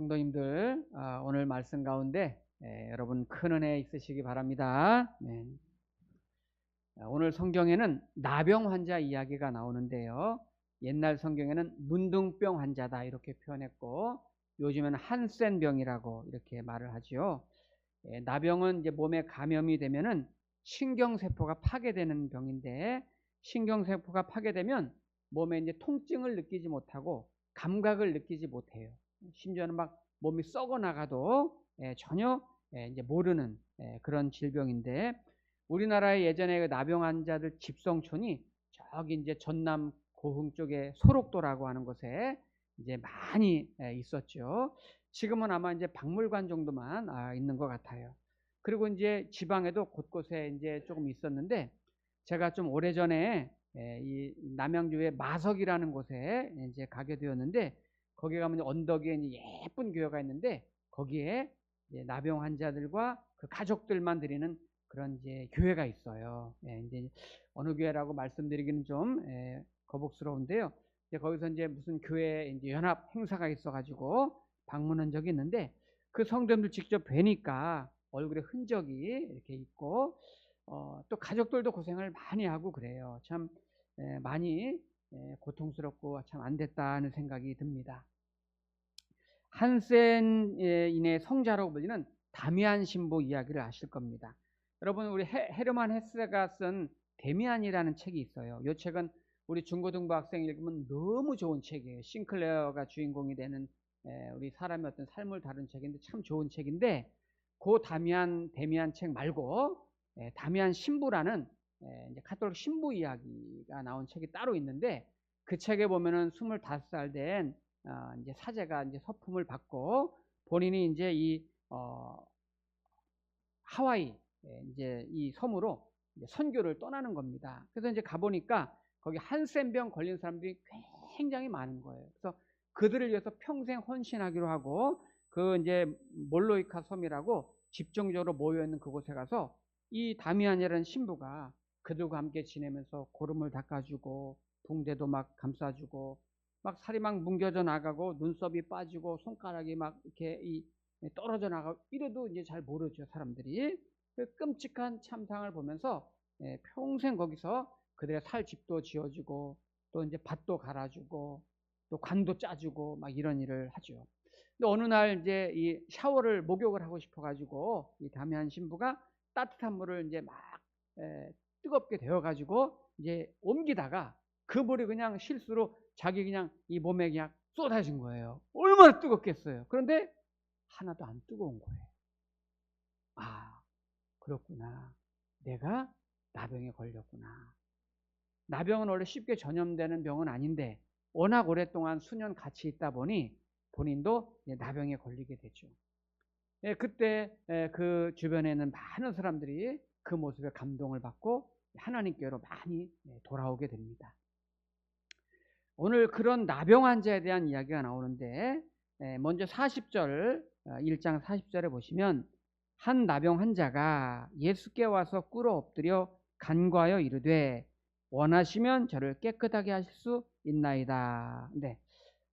성도님들 아, 오늘 말씀 가운데 예, 여러분 큰 은혜 있으시기 바랍니다. 네. 아, 오늘 성경에는 나병 환자 이야기가 나오는데요. 옛날 성경에는 문둥병 환자다 이렇게 표현했고 요즘에는 한센병이라고 이렇게 말을 하지요. 예, 나병은 이제 몸에 감염이 되면은 신경세포가 파괴되는 병인데 신경세포가 파괴되면 몸에 이제 통증을 느끼지 못하고 감각을 느끼지 못해요. 심지어는 막 몸이 썩어 나가도 예, 전혀 예, 이제 모르는 예, 그런 질병인데 우리나라의 예전에 그 나병 환자들 집성촌이 저기 이제 전남 고흥 쪽에 소록도라고 하는 곳에 이제 많이 예, 있었죠. 지금은 아마 이제 박물관 정도만 아, 있는 것 같아요. 그리고 이제 지방에도 곳곳에 이제 조금 있었는데 제가 좀 오래전에 예, 이 남양주의 마석이라는 곳에 이제 가게 되었는데 거기 가면 언덕 위에 예쁜 교회가 있는데 거기에 나병 환자들과 그 가족들만 드리는 그런 이제 교회가 있어요. 예, 이제 어느 교회라고 말씀드리기는 좀 예, 거북스러운데요. 이제 거기서 이제 무슨 교회 이제 연합 행사가 있어가지고 방문한 적이 있는데 그 성도님들 직접 뵈니까 얼굴에 흔적이 이렇게 있고 어, 또 가족들도 고생을 많이 하고 그래요. 참 예, 많이 예, 고통스럽고 참 안 됐다는 생각이 듭니다. 한센인의 성자라고 불리는 다미안 신부 이야기를 아실 겁니다. 여러분 우리 헤르만 헤스가 쓴 데미안이라는 책이 있어요. 이 책은 우리 중고등부 학생 읽으면 너무 좋은 책이에요. 싱클레어가 주인공이 되는 우리 사람의 어떤 삶을 다룬 책인데 참 좋은 책인데 그 다미안 데미안 책 말고 다미안 신부라는 이제 카톨릭 신부 이야기가 나온 책이 따로 있는데 그 책에 보면은 25살 된 어, 이제 사제가 이제 서품을 받고 본인이 이제 이 어, 하와이 예, 이제 이 섬으로 이제 선교를 떠나는 겁니다. 그래서 이제 가보니까 거기 한센병 걸린 사람들이 굉장히 많은 거예요. 그래서 그들을 위해서 평생 헌신하기로 하고 그 이제 몰로이카 섬이라고 집중적으로 모여 있는 그곳에 가서 이 다미안이라는 신부가 그들과 함께 지내면서 고름을 닦아주고 붕대도 막 감싸주고 막 살이 막 뭉겨져 나가고 눈썹이 빠지고 손가락이 막 이렇게 이 떨어져 나가고 이래도 이제 잘 모르죠 사람들이 그 끔찍한 참상을 보면서 예, 평생 거기서 그들의 살 집도 지어주고 또 이제 밭도 갈아주고 또 관도 짜주고 막 이런 일을 하죠. 근데 어느 날 이제 이 샤워를 목욕을 하고 싶어가지고 이 다미안 신부가 따뜻한 물을 이제 막 에, 뜨겁게 되어가지고 이제 옮기다가 그 물이 그냥 실수로 자기 그냥 이 몸에 그냥 쏟아진 거예요. 얼마나 뜨겁겠어요. 그런데 하나도 안 뜨거운 거예요. 아, 그렇구나. 내가 나병에 걸렸구나. 나병은 원래 쉽게 전염되는 병은 아닌데 워낙 오랫동안 수년 같이 있다 보니 본인도 나병에 걸리게 되죠. 예, 그때 예, 그 주변에는 많은 사람들이 그 모습에 감동을 받고 하나님께로 많이 예, 돌아오게 됩니다. 오늘 그런 나병 환자에 대한 이야기가 나오는데 예, 먼저 40절 1장 어, 40절에 보시면 한 나병 환자가 예수께 와서 꿇어 엎드려 간과하여 이르되 원하시면 저를 깨끗하게 하실 수 있나이다. 네.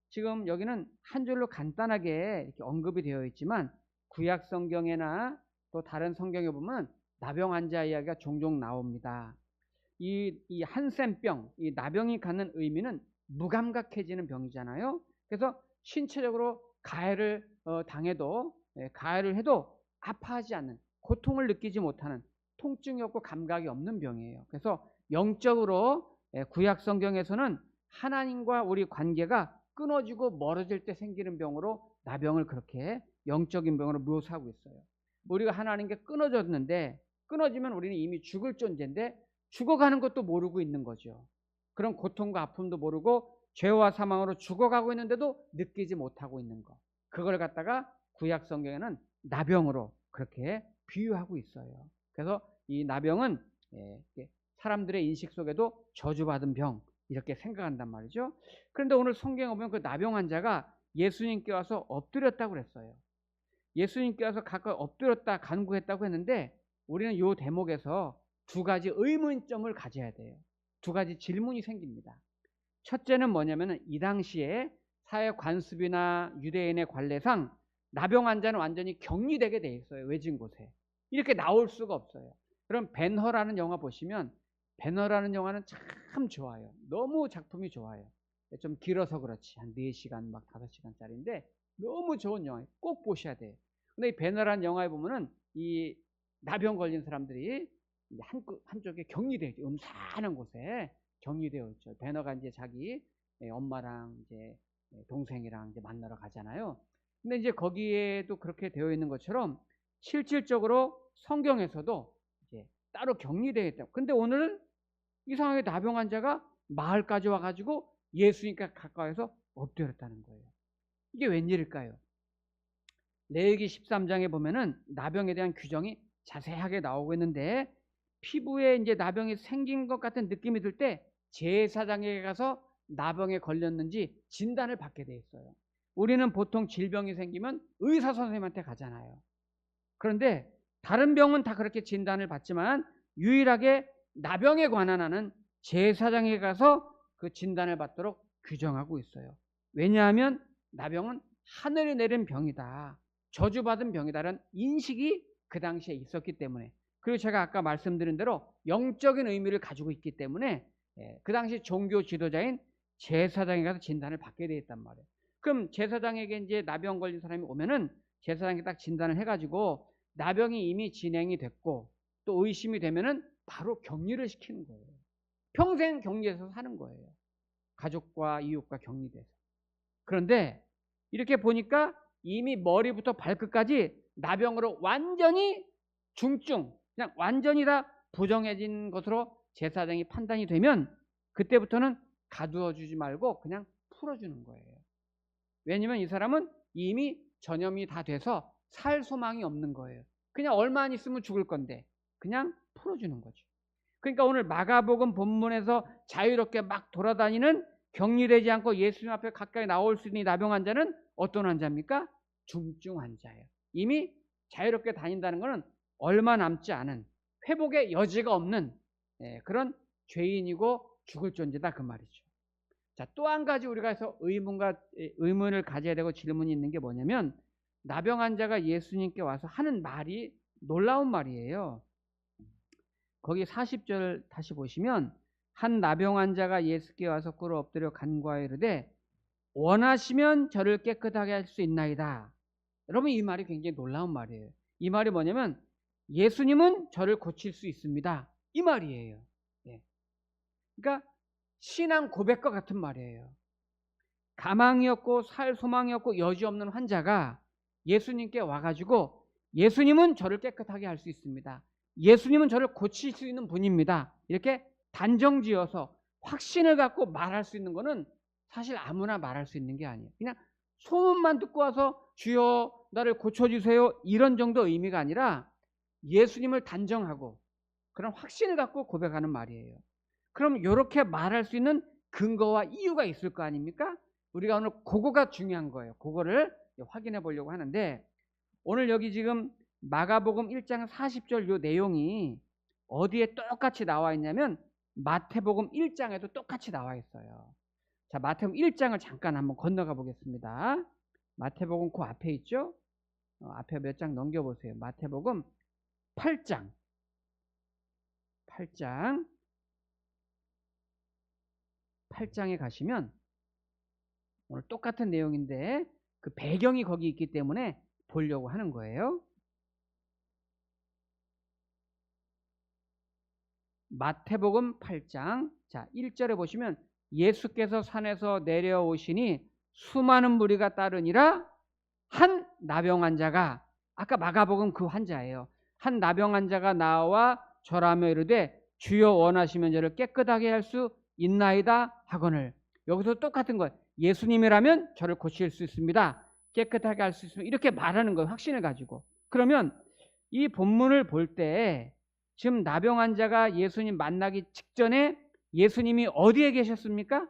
지금 여기는 한 줄로 간단하게 이렇게 언급이 되어 있지만 구약 성경에나 또 다른 성경에 보면 나병 환자 이야기가 종종 나옵니다. 이, 이 한센병, 이 나병이 갖는 의미는 무감각해지는 병이잖아요. 그래서 신체적으로 가해를 어, 당해도 예, 가해를 해도 아파하지 않는 고통을 느끼지 못하는 통증이 없고 감각이 없는 병이에요. 그래서 영적으로 예, 구약 성경에서는 하나님과 우리 관계가 끊어지고 멀어질 때 생기는 병으로 나병을 그렇게 영적인 병으로 묘사하고 있어요. 우리가 하나님께 끊어졌는데 끊어지면 우리는 이미 죽을 존재인데 죽어가는 것도 모르고 있는 거죠. 그런 고통과 아픔도 모르고 죄와 사망으로 죽어가고 있는데도 느끼지 못하고 있는 것. 그걸 갖다가 구약 성경에는 나병으로 그렇게 비유하고 있어요. 그래서 이 나병은 예, 사람들의 인식 속에도 저주받은 병 이렇게 생각한단 말이죠. 그런데 오늘 성경에 보면 그 나병 환자가 예수님께 와서 엎드렸다고 그랬어요. 예수님께 와서 가까이 엎드렸다 간구했다고 했는데 우리는 이 대목에서 두 가지 의문점을 가져야 돼요. 두 가지 질문이 생깁니다. 첫째는 뭐냐면 이 당시에 사회 관습이나 유대인의 관례상 나병 환자는 완전히 격리되게 돼 있어요. 외진 곳에. 이렇게 나올 수가 없어요. 그럼 벤허라는 영화 보시면 벤허라는 영화는 참 좋아요. 너무 작품이 좋아요. 좀 길어서 그렇지. 한 4시간 막 5시간짜리인데 너무 좋은 영화예요. 꼭 보셔야 돼요. 근데 이 벤허라는 영화에 보면은 이 나병 걸린 사람들이 한, 한쪽에 격리되어 있죠. 음산한 곳에 격리되어 있죠. 벤허가 이제 자기 예, 엄마랑 이제 예, 동생이랑 이제 만나러 가잖아요. 근데 이제 거기에도 그렇게 되어 있는 것처럼 실질적으로 성경에서도 이제 따로 격리되어 있다. 근데 오늘 이상하게 나병 환자가 마을까지 와가지고 예수님께 가까이서 엎드렸다는 거예요. 이게 웬일일까요? 레위기 13장에 보면은 나병에 대한 규정이 자세하게 나오고 있는데 피부에 이제 나병이 생긴 것 같은 느낌이 들 때 제사장에게 가서 나병에 걸렸는지 진단을 받게 돼 있어요. 우리는 보통 질병이 생기면 의사 선생님한테 가잖아요. 그런데 다른 병은 다 그렇게 진단을 받지만 유일하게 나병에 관한 하는 제사장에 가서 그 진단을 받도록 규정하고 있어요. 왜냐하면 나병은 하늘이 내린 병이다. 저주받은 병이다라는 인식이 그 당시에 있었기 때문에 그리고 제가 아까 말씀드린 대로 영적인 의미를 가지고 있기 때문에 예, 그 당시 종교 지도자인 제사장에 가서 진단을 받게 되어 있단 말이에요. 그럼 제사장에게 이제 나병 걸린 사람이 오면은 제사장이 딱 진단을 해가지고 나병이 이미 진행이 됐고 또 의심이 되면은 바로 격리를 시키는 거예요. 평생 격리해서 사는 거예요. 가족과 이웃과 격리돼서. 그런데 이렇게 보니까 이미 머리부터 발끝까지 나병으로 완전히 중증, 그냥 완전히 다 부정해진 것으로 제사장이 판단이 되면 그때부터는 가두어 주지 말고 그냥 풀어주는 거예요. 왜냐면 이 사람은 이미 전염이 다 돼서 살 소망이 없는 거예요. 그냥 얼마 안 있으면 죽을 건데 그냥 풀어주는 거죠. 그러니까 오늘 마가복음 본문에서 자유롭게 막 돌아다니는 격리되지 않고 예수님 앞에 가까이 나올 수 있는 나병 환자는 어떤 환자입니까? 중증 환자예요. 이미 자유롭게 다닌다는 것은 얼마 남지 않은 회복의 여지가 없는 예, 그런 죄인이고 죽을 존재다 그 말이죠. 자, 또 한 가지 우리가 해서 의문과 의문을 가져야 되고 질문이 있는 게 뭐냐면 나병 환자가 예수님께 와서 하는 말이 놀라운 말이에요. 거기 40절 다시 보시면 한 나병 환자가 예수께 와서 꿇어 엎드려 간과하여 이르되 원하시면 저를 깨끗하게 할 수 있나이다. 여러분 이 말이 굉장히 놀라운 말이에요. 이 말이 뭐냐면 예수님은 저를 고칠 수 있습니다. 이 말이에요. 예. 그러니까 신앙 고백과 같은 말이에요. 가망이 없고 살 소망이 없고 여지 없는 환자가 예수님께 와가지고 예수님은 저를 깨끗하게 할 수 있습니다. 예수님은 저를 고칠 수 있는 분입니다. 이렇게 단정지어서 확신을 갖고 말할 수 있는 것은 사실 아무나 말할 수 있는 게 아니에요. 그냥 소문만 듣고 와서 주여 나를 고쳐주세요 이런 정도 의미가 아니라 예수님을 단정하고 그런 확신을 갖고 고백하는 말이에요. 그럼 이렇게 말할 수 있는 근거와 이유가 있을 거 아닙니까? 우리가 오늘 그거가 중요한 거예요. 그거를 확인해 보려고 하는데 오늘 여기 지금 마가복음 1장 40절 요 내용이 어디에 똑같이 나와 있냐면 마태복음 1장에도 똑같이 나와 있어요. 자, 마태복음 1장을 잠깐 한번 건너가 보겠습니다. 마태복음 그 앞에 있죠? 어, 앞에 몇 장 넘겨보세요. 마태복음 8장. 8장. 8장에 가시면 오늘 똑같은 내용인데 그 배경이 거기 있기 때문에 보려고 하는 거예요. 마태복음 8장 자 1절에 보시면 예수께서 산에서 내려오시니 수많은 무리가 따르니라 한 나병 환자가 아까 마가복음 그 환자예요. 한 나병 환자가 나와 절하며 이르되 주여 원하시면 저를 깨끗하게 할 수 있나이다 하거늘 여기서 똑같은 거 예수님이라면 저를 고칠 수 있습니다. 깨끗하게 할 수 있습니다. 이렇게 말하는 거예요. 확신을 가지고. 그러면 이 본문을 볼 때 지금 나병 환자가 예수님 만나기 직전에 예수님이 어디에 계셨습니까?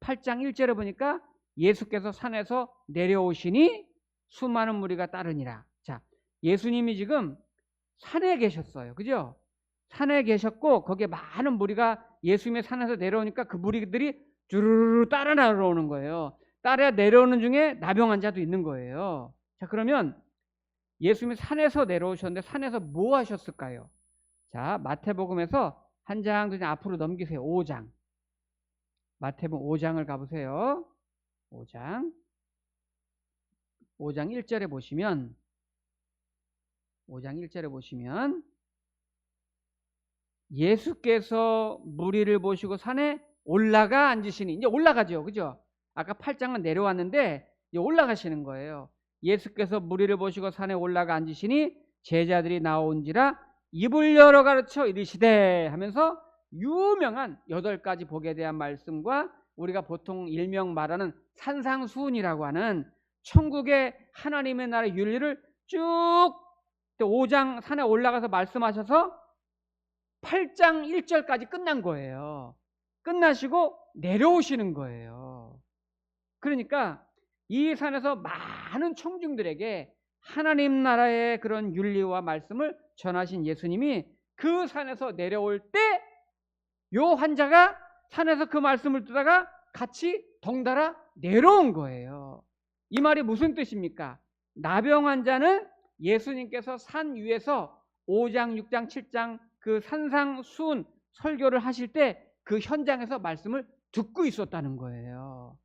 8장 1절에 보니까 예수께서 산에서 내려오시니 수많은 무리가 따르니라. 자, 예수님이 지금 산에 계셨어요. 그죠? 산에 계셨고 거기에 많은 무리가 예수님의 산에서 내려오니까 그 무리들이 주르르 따라 내려오는 거예요. 따라 내려오는 중에 나병 환자도 있는 거예요. 자, 그러면 예수님이 산에서 내려오셨는데 산에서 뭐 하셨을까요? 자, 마태복음에서 한장 그냥 앞으로 넘기세요. 5장. 마태복음 5장을 가보세요. 5장. 5장 1절에 보시면 5장 1절에 보시면 예수께서 무리를 보시고 산에 올라가 앉으시니 이제 올라가죠. 그죠? 아까 8장은 내려왔는데 이제 올라가시는 거예요. 예수께서 무리를 보시고 산에 올라가 앉으시니 제자들이 나온지라 입을 열어 가르쳐 이르시되 하면서 유명한 여덟 가지 복에 대한 말씀과 우리가 보통 일명 말하는 산상수훈이라고 하는 천국의 하나님의 나라의 윤리를 쭉 5장 산에 올라가서 말씀하셔서 8장 1절까지 끝난 거예요. 끝나시고 내려오시는 거예요. 그러니까 이 산에서 많은 청중들에게 하나님 나라의 그런 윤리와 말씀을 전하신 예수님이 그 산에서 내려올 때 요 환자가 산에서 그 말씀을 듣다가 같이 덩달아 내려온 거예요. 이 말이 무슨 뜻입니까? 나병 환자는 예수님께서 산 위에서 5장, 6장, 7장 그 산상 수훈 설교를 하실 때 그 현장에서 말씀을 듣고 있었다는 거예요.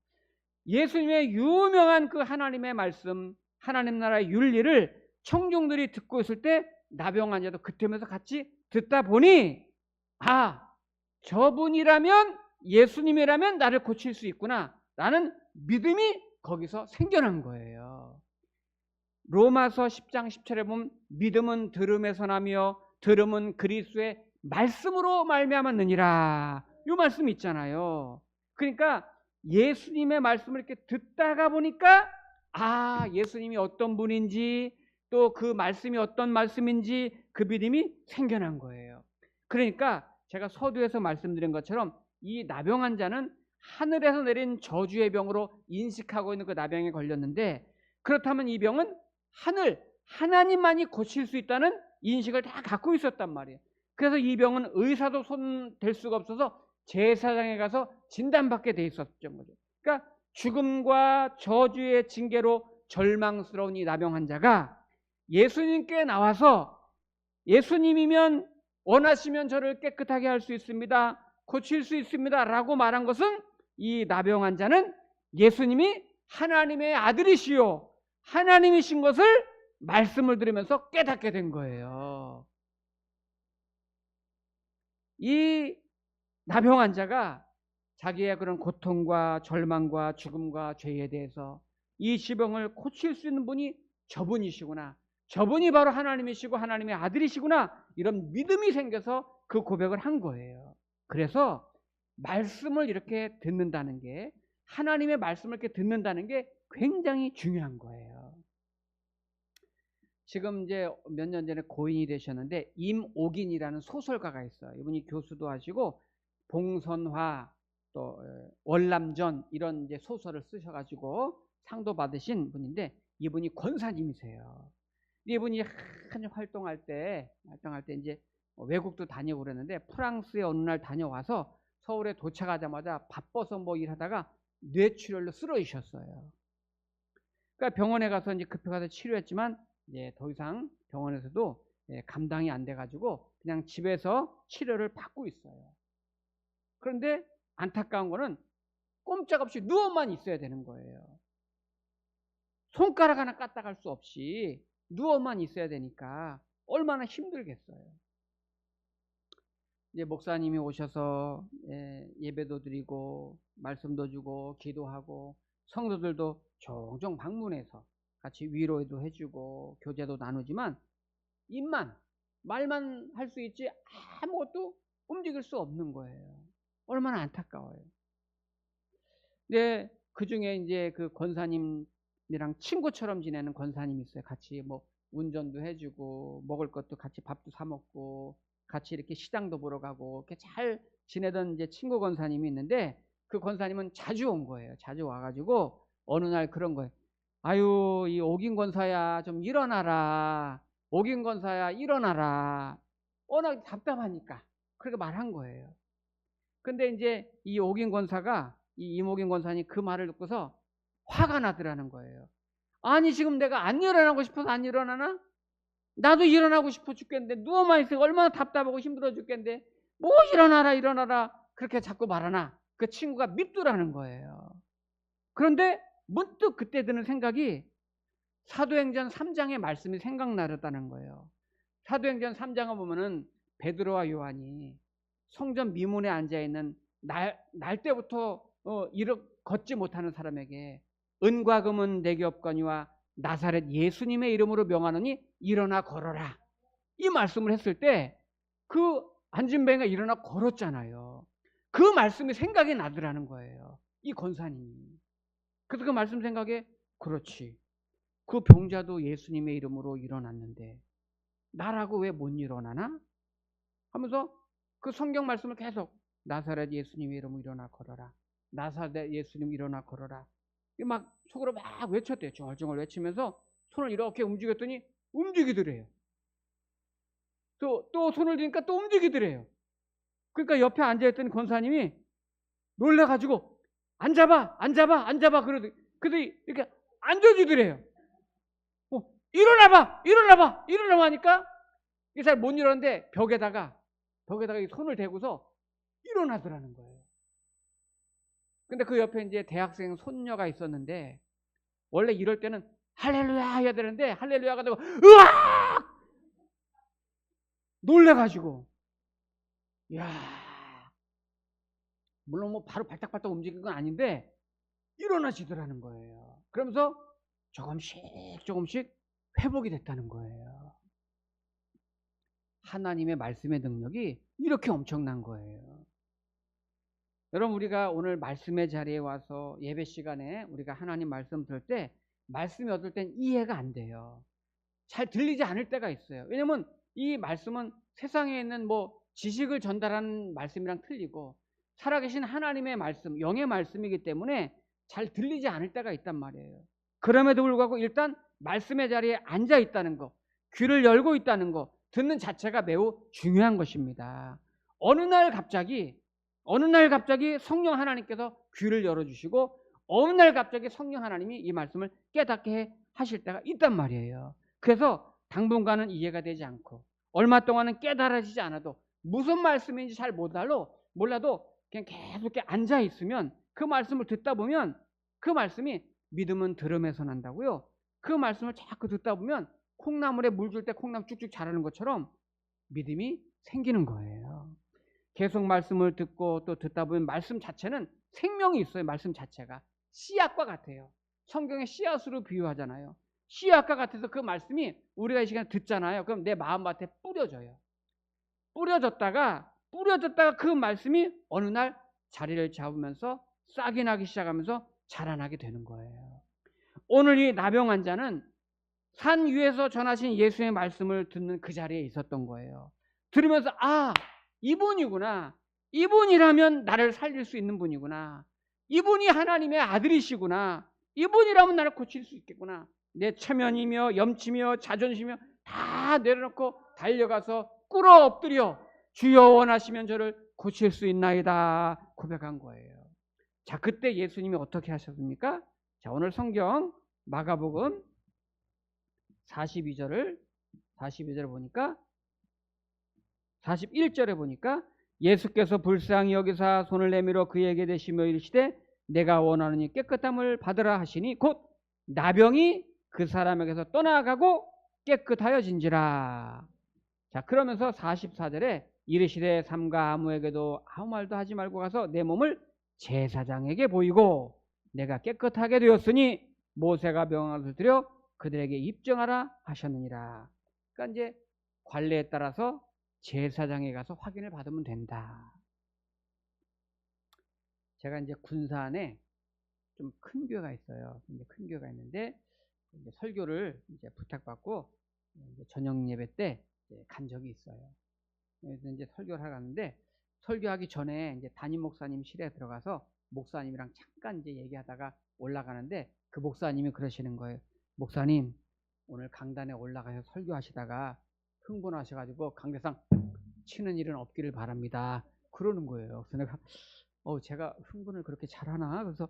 예수님의 유명한 그 하나님의 말씀, 하나님 나라의 윤리를 청중들이 듣고 있을 때 나병 환자도 그때면서 같이 듣다 보니 아 저분이라면 예수님이라면 나를 고칠 수 있구나 라는 믿음이 거기서 생겨난 거예요. 로마서 10장 10절에 보면 믿음은 들음에서 나며 들음은 그리스도의 말씀으로 말미암았느니라. 이 말씀 있잖아요. 그러니까 예수님의 말씀을 이렇게 듣다가 보니까 아, 예수님이 어떤 분인지 또 그 말씀이 어떤 말씀인지 그 믿음이 생겨난 거예요. 그러니까 제가 서두에서 말씀드린 것처럼 이 나병 환자는 하늘에서 내린 저주의 병으로 인식하고 있는 그 나병에 걸렸는데 그렇다면 이 병은 하늘 하나님만이 고칠 수 있다는 인식을 다 갖고 있었단 말이에요. 그래서 이 병은 의사도 손댈 수가 없어서 제사장에 가서 진단받게 돼 있었던 거죠. 그러니까 죽음과 저주의 징계로 절망스러운 이 나병 환자가 예수님께 나와서 예수님이면 원하시면 저를 깨끗하게 할 수 있습니다. 고칠 수 있습니다. 라고 말한 것은 이 나병 환자는 예수님이 하나님의 아들이시요. 하나님이신 것을 말씀을 들으면서 깨닫게 된 거예요. 이 나병 환자가 자기의 그런 고통과 절망과 죽음과 죄에 대해서 이 지병을 고칠 수 있는 분이 저분이시구나. 저분이 바로 하나님이시고 하나님의 아들이시구나. 이런 믿음이 생겨서 그 고백을 한 거예요. 그래서 말씀을 이렇게 듣는다는 게 하나님의 말씀을 이렇게 듣는다는 게 굉장히 중요한 거예요. 지금 이제 몇 년 전에 고인이 되셨는데 임옥인이라는 소설가가 있어요. 이분이 교수도 하시고 봉선화 또 월남전 이런 이제 소설을 쓰셔가지고 상도 받으신 분인데 이분이 권사님이세요. 이분이 한 활동할 때 활동할 때 이제 외국도 다녀고 그랬는데 프랑스에 어느 날 다녀와서 서울에 도착하자마자 바빠서 뭐 일하다가 뇌출혈로 쓰러지셨어요. 그러니까 병원에 가서 이제 급히 가서 치료했지만 이제 더 이상 병원에서도 예, 감당이 안 돼가지고 그냥 집에서 치료를 받고 있어요. 그런데 안타까운 거는 꼼짝없이 누워만 있어야 되는 거예요. 손가락 하나 까딱할 수 없이 누워만 있어야 되니까 얼마나 힘들겠어요. 이제 목사님이 오셔서 예, 배도 드리고 말씀도 주고 기도하고 성도들도 종종 방문해서 같이 위로도 해주고 교제도 나누지만 입만 말만 할 수 있지 아무것도 움직일 수 없는 거예요. 얼마나 안타까워요. 근데 그 중에 이제 그 권사님이랑 친구처럼 지내는 권사님이 있어요. 같이 뭐 운전도 해주고 먹을 것도 같이 밥도 사 먹고 같이 이렇게 시장도 보러 가고 이렇게 잘 지내던 이제 친구 권사님이 있는데 그 권사님은 자주 온 거예요. 자주 와가지고 어느 날 그런 거예요. 아유 이 옥인 권사야 좀 일어나라. 옥인 권사야 일어나라. 워낙 답답하니까 그렇게 말한 거예요. 근데 이제 이 옥인 권사가 이 이모경 권사님 그 말을 듣고서 화가 나더라는 거예요. 아니 지금 내가 안 일어나고 싶어서 안 일어나나? 나도 일어나고 싶어 죽겠는데 누워만 있으면 얼마나 답답하고 힘들어 죽겠는데 뭐 일어나라 일어나라 그렇게 자꾸 말하나 그 친구가 밉더라는 거예요. 그런데 문득 그때 드는 생각이 사도행전 3장의 말씀이 생각나렸다는 거예요. 사도행전 3장을 보면은 베드로와 요한이 성전 미문에 앉아 있는 날, 날 때부터 어, 이렇 걷지 못하는 사람에게 은과 금은 내게 없거니와 나사렛 예수님의 이름으로 명하노니 일어나 걸어라. 이 말씀을 했을 때 그 안진뱅이가 일어나 걸었잖아요. 그 말씀이 생각이 나더라는 거예요. 이 권사님이. 그래서 그 말씀 생각에 그렇지. 그 병자도 예수님의 이름으로 일어났는데 나라고 왜 못 일어나나? 하면서 그 성경 말씀을 계속 나사렛 예수님의 이름으로 일어나 걸어라. 나사렛 예수님 일어나 걸어라. 이막 속으로 막 외쳤대요. 중얼중얼 외치면서 손을 이렇게 움직였더니 움직이더래요. 또, 또 손을 드니까 또 움직이더래요. 그러니까 옆에 앉아있던 권사님이 놀래가지고 앉아봐, 앉아봐, 앉아봐. 그러더, 그러더니 이렇게 앉아주더래요. 어, 일어나봐, 일어나봐, 일어나봐 하니까 이 사람 못 일어났는데 벽에다가, 벽에다가 이 손을 대고서 일어나더라는 거예요. 근데 그 옆에 이제 대학생 손녀가 있었는데 원래 이럴 때는 할렐루야 해야 되는데 할렐루야가 되고 으악 놀래가지고 야 물론 뭐 바로 발딱발딱 움직인 건 아닌데 일어나시더라는 거예요. 그러면서 조금씩 조금씩 회복이 됐다는 거예요. 하나님의 말씀의 능력이 이렇게 엄청난 거예요. 여러분 우리가 오늘 말씀의 자리에 와서 예배 시간에 우리가 하나님 말씀 들을 때 말씀이 어떨 땐 이해가 안 돼요. 잘 들리지 않을 때가 있어요. 왜냐면 이 말씀은 세상에 있는 뭐 지식을 전달하는 말씀이랑 틀리고 살아계신 하나님의 말씀, 영의 말씀이기 때문에 잘 들리지 않을 때가 있단 말이에요. 그럼에도 불구하고 일단 말씀의 자리에 앉아 있다는 거, 귀를 열고 있다는 거, 듣는 자체가 매우 중요한 것입니다. 어느 날 갑자기 어느 날 갑자기 성령 하나님께서 귀를 열어주시고 어느 날 갑자기 성령 하나님이 이 말씀을 깨닫게 하실 때가 있단 말이에요. 그래서 당분간은 이해가 되지 않고 얼마 동안은 깨달아지지 않아도 무슨 말씀인지 잘 몰라도 몰라도 그냥 계속 앉아 있으면 그 말씀을 듣다 보면 그 말씀이 믿음은 들음에서 난다고요. 그 말씀을 자꾸 듣다 보면 콩나물에 물 줄 때 콩나물 쭉쭉 자라는 것처럼 믿음이 생기는 거예요. 계속 말씀을 듣고 또 듣다 보면 말씀 자체는 생명이 있어요. 말씀 자체가 씨앗과 같아요. 성경의 씨앗으로 비유하잖아요. 씨앗과 같아서 그 말씀이 우리가 이 시간에 듣잖아요. 그럼 내 마음밭에 뿌려져요. 뿌려졌다가 뿌려졌다가 그 말씀이 어느 날 자리를 잡으면서 싹이 나기 시작하면서 자라나게 되는 거예요. 오늘 이 나병 환자는 산 위에서 전하신 예수의 말씀을 듣는 그 자리에 있었던 거예요. 들으면서 아 이분이구나. 이분이라면 나를 살릴 수 있는 분이구나. 이분이 하나님의 아들이시구나. 이분이라면 나를 고칠 수 있겠구나. 내 체면이며 염치며 자존심이며 다 내려놓고 달려가서 꿇어 엎드려 주여 원하시면 저를 고칠 수 있나이다 고백한 거예요. 자, 그때 예수님이 어떻게 하셨습니까? 자, 오늘 성경 마가복음 42절을 42절을 보니까 41절에 보니까 예수께서 불쌍히 여기사 손을 내밀어 그에게 대시며 이르시되 내가 원하느니 깨끗함을 받으라 하시니 곧 나병이 그 사람에게서 떠나가고 깨끗하여진지라. 자, 그러면서 44절에 이르시되 삼가 아무에게도 아무 말도 하지 말고 가서 내 몸을 제사장에게 보이고 내가 깨끗하게 되었으니 모세가 명함을 드려 그들에게 입증하라 하셨느니라. 그러니까 이제 관례에 따라서 제사장에 가서 확인을 받으면 된다. 제가 이제 군산에 좀 큰 교회가 있어요. 이제 큰 교회가 있는데 이제 설교를 이제 부탁받고 이제 저녁 예배 때 간 적이 있어요. 그래서 이제 설교를 하러 갔는데 설교하기 전에 이제 담임 목사님 실에 들어가서 목사님이랑 잠깐 이제 얘기하다가 올라가는데 그 목사님이 그러시는 거예요. 목사님 오늘 강단에 올라가서 설교하시다가 흥분하셔가지고 강대상 치는 일은 없기를 바랍니다. 그러는 거예요. 그래서 내가 어, 제가 흥분을 그렇게 잘하나? 그래서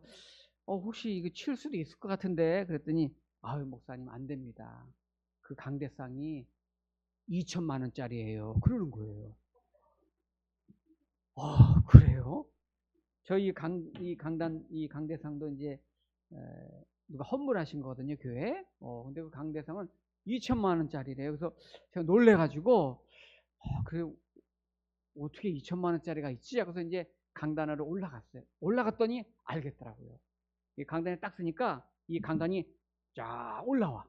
어, 혹시 이거 칠 수도 있을 것 같은데 그랬더니 아유 목사님 안 됩니다. 그 강대상이 2천만 원짜리예요. 그러는 거예요. 아 그래요? 저희 강, 이 강단, 이 강대상도 이제 에, 누가 헌물하신 거거든요, 교회. 어, 근데 그 강대상은 2천만 원짜리래요. 그래서 제가 놀래가지고 어, 그 어떻게 2천만 원짜리가 있지? 그래서 이제 강단으로 올라갔어요. 올라갔더니 알겠더라고요. 이 강단에 딱 쓰니까 이 강단이 쫙 올라와.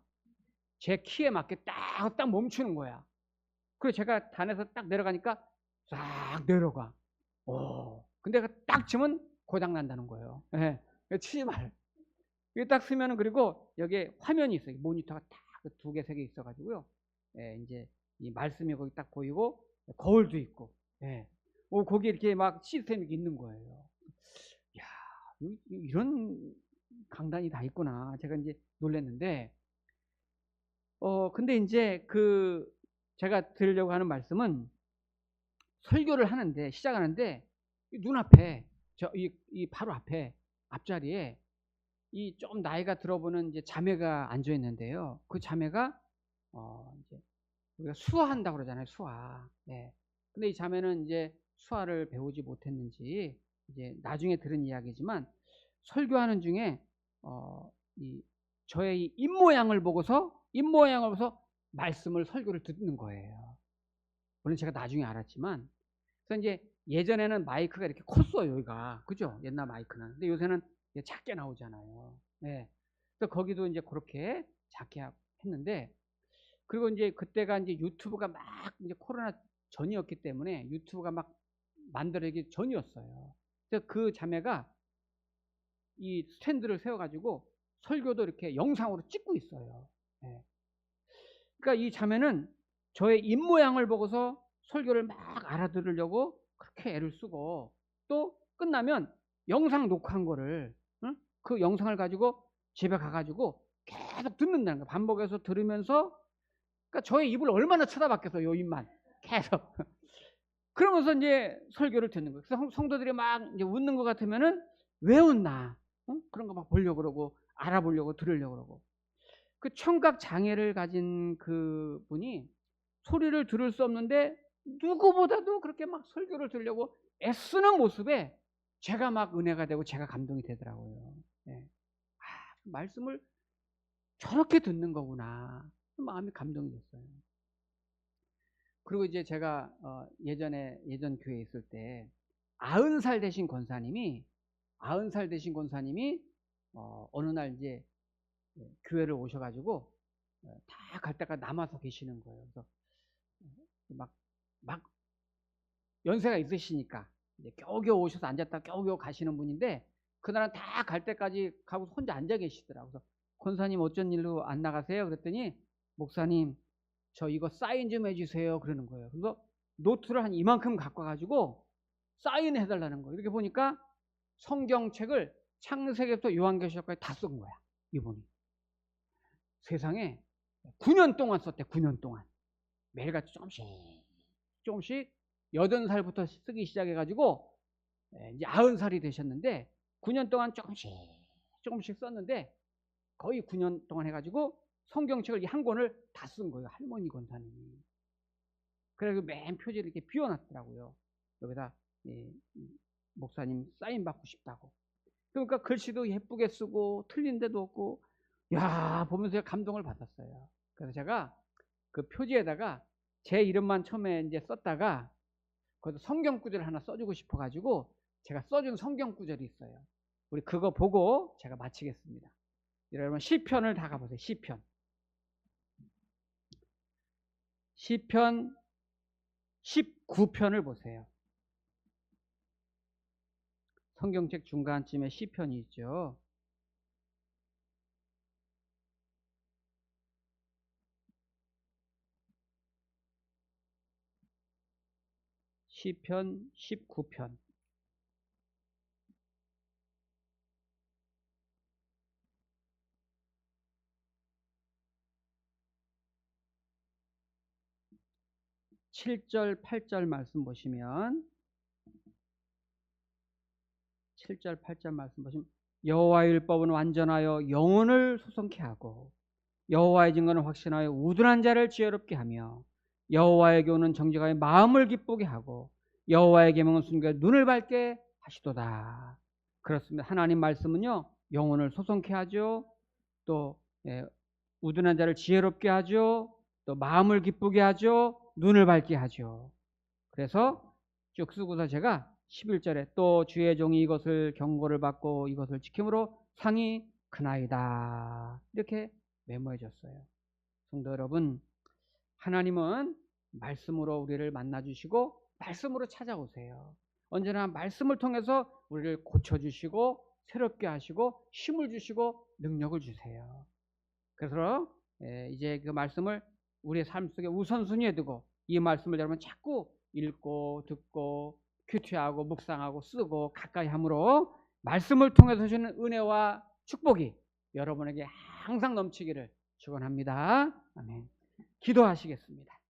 제 키에 맞게 딱, 딱 멈추는 거야. 그리고 제가 단에서 딱 내려가니까 싹 내려가. 오. 근데 그딱 치면 고장 난다는 거예요. 예. 네. 치지 말. 이게 딱 쓰면은 그리고 여기에 화면이 있어요. 모니터가 딱 두 개, 세 개 있어가지고요. 예, 이제 이 말씀이 거기 딱 보이고 거울도 있고. 예. 오, 거기에 이렇게 막 시스템이 있는 거예요. 야, 이런 강단이 다 있구나. 제가 이제 놀랐는데, 어, 근데 이제 그 제가 드리려고 하는 말씀은 설교를 하는데, 시작하는데, 눈앞에, 저, 이, 이 바로 앞에, 앞자리에 이 좀 나이가 들어보는 이제 자매가 앉아 있는데요. 그 자매가, 어, 이제 우리가 수화한다고 그러잖아요. 수화. 네. 근데 이 자매는 이제 수화를 배우지 못했는지 이제 나중에 들은 이야기지만 설교하는 중에 어, 이 저의 이 입모양을 보고서 입 모양을 보고서 말씀을 설교를 듣는 거예요. 물론 제가 나중에 알았지만 그래서 이제 예전에는 마이크가 이렇게 컸어요 여기가 그죠 옛날 마이크는 근데 요새는 작게 나오잖아요. 네. 그래서 거기도 이제 그렇게 작게 했는데 그리고 이제 그때가 이제 유튜브가 막 이제 코로나 전이었기 때문에 유튜브가 막 만들어지기 전이었어요. 그래서 그 자매가 이 스탠드를 세워가지고 설교도 이렇게 영상으로 찍고 있어요. 네. 그러니까 이 자매는 저의 입모양을 보고서 설교를 막 알아들으려고 그렇게 애를 쓰고 또 끝나면 영상 녹화한 거를 응? 그 영상을 가지고 집에 가가지고 계속 듣는다는 거예요. 반복해서 들으면서 그러니까 저의 입을 얼마나 쳐다봤겠어요. 요 입만 계속 그러면서 이제 설교를 듣는 거예요. 그래서 성도들이 막 이제 웃는 것 같으면은 왜 웃나? 어? 그런 거 막 보려고 그러고 알아보려고 들으려고 그러고. 그 청각 장애를 가진 그 분이 소리를 들을 수 없는데 누구보다도 그렇게 막 설교를 들으려고 애쓰는 모습에 제가 막 은혜가 되고 제가 감동이 되더라고요. 네. 아, 말씀을 저렇게 듣는 거구나. 마음이 감동이 됐어요. 그리고 이제 제가 어 예전에 예전 교회에 있을 때 아흔 살 되신 권사님이 아흔 살 되신 권사님이 어 어느 날 이제 예, 교회를 오셔가지고 어, 다갈 때까지 남아서 계시는 거예요. 그래서 막 막 연세가 있으시니까 이제 겨우겨우 오셔서 앉았다 겨우겨우 가시는 분인데 그날은 다 갈 때까지 가고 혼자 앉아 계시더라고요. 그래서 권사님 어쩐 일로 안 나가세요? 그랬더니 목사님 저 이거 사인 좀 해주세요. 그러는 거예요. 그래서 노트를 한 이만큼 갖고 가지고 사인해 달라는 거예요. 이렇게 보니까 성경책을 창세기부터 요한계시록까지 다 쓴 거야. 이분이. 세상에 9년 동안 썼대. 9년 동안. 매일같이 조금씩 조금씩 80살부터 쓰기 시작해가지고 예, 이제 90살이 되셨는데 9년 동안 조금씩 조금씩 썼는데 거의 9년 동안 해가지고 성경책을 한 권을 다 쓴 거예요. 할머니 권사님이. 그래서 맨 표지를 이렇게 비워놨더라고요. 여기다 예, 목사님 사인 받고 싶다고. 그러니까 글씨도 예쁘게 쓰고 틀린 데도 없고 야 보면서 감동을 받았어요. 그래서 제가 그 표지에다가 제 이름만 처음에 이제 썼다가 거기서 성경 구절을 하나 써주고 싶어가지고 제가 써준 성경 구절이 있어요. 우리 그거 보고 제가 마치겠습니다. 여러분 시편을 다 가보세요. 시편. 시편 19편을 보세요. 성경책 중간쯤에 시편이 있죠. 시편 19편 7절, 8절 말씀 보시면 7절 8절 말씀 보시면 여호와의 율법은 완전하여 영혼을 소성케 하고 여호와의 증거는 확신하여 우둔한 자를 지혜롭게 하며 여호와의 교훈은 정직하여 마음을 기쁘게 하고 여호와의 계명은 순결 눈을 밝게 하시도다. 그렇습니다. 하나님 말씀은요 영혼을 소성케 하죠. 또 예, 우둔한 자를 지혜롭게 하죠. 또 마음을 기쁘게 하죠. 눈을 밝게 하죠. 그래서 쭉 쓰고서 제가 11절에 또 주의 종이 이것을 경고를 받고 이것을 지킴으로 상이 크나이다. 이렇게 메모해 줬어요. 성도 여러분, 하나님은 말씀으로 우리를 만나 주시고 말씀으로 찾아오세요. 언제나 말씀을 통해서 우리를 고쳐 주시고 새롭게 하시고 힘을 주시고 능력을 주세요. 그래서 예, 이제 그 말씀을 우리의 삶 속에 우선순위에 두고 이 말씀을 여러분 자꾸 읽고 듣고 큐티하고 묵상하고 쓰고 가까이 함으로 말씀을 통해서 주시는 은혜와 축복이 여러분에게 항상 넘치기를 축원합니다. 아멘. 기도하시겠습니다.